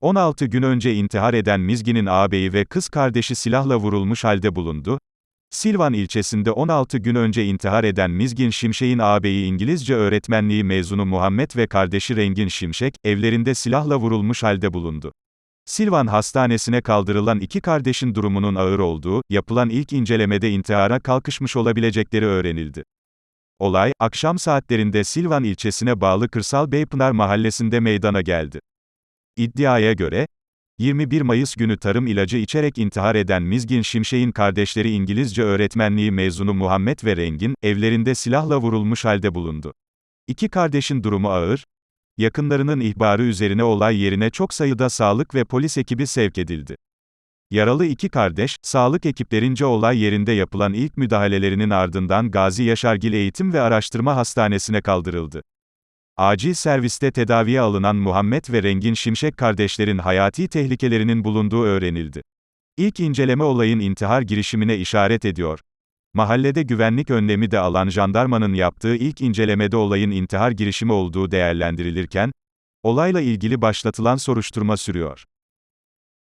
16 gün önce intihar eden Mizgin'in ağabeyi ve kız kardeşi silahla vurulmuş halde bulundu. Silvan ilçesinde 16 gün önce intihar eden Mizgin Şimşek'in ağabeyi İngilizce öğretmenliği mezunu Muhammed ve kardeşi Rengin Şimşek, evlerinde silahla vurulmuş halde bulundu. Silvan Hastanesi'ne kaldırılan iki kardeşin durumunun ağır olduğu, yapılan ilk incelemede intihara kalkışmış olabilecekleri öğrenildi. Olay, akşam saatlerinde Silvan ilçesine bağlı Kırsal Beypınar mahallesinde meydana geldi. İddiaya göre, 21 Mayıs günü tarım ilacı içerek intihar eden Mizgin Şimşek'in kardeşleri İngilizce öğretmenliği mezunu Muhammed ve Rengin, evlerinde silahla vurulmuş halde bulundu. İki kardeşin durumu ağır, yakınlarının ihbarı üzerine olay yerine çok sayıda sağlık ve polis ekibi sevk edildi. Yaralı iki kardeş, sağlık ekiplerince olay yerinde yapılan ilk müdahalelerinin ardından Gazi Yaşargil Eğitim ve Araştırma Hastanesi'ne kaldırıldı. Acil serviste tedaviye alınan Muhammed ve Rengin Şimşek kardeşlerin hayati tehlikelerinin bulunduğu öğrenildi. İlk inceleme olayın intihar girişimine işaret ediyor. Mahallede güvenlik önlemi de alan jandarmanın yaptığı ilk incelemede olayın intihar girişimi olduğu değerlendirilirken, olayla ilgili başlatılan soruşturma sürüyor.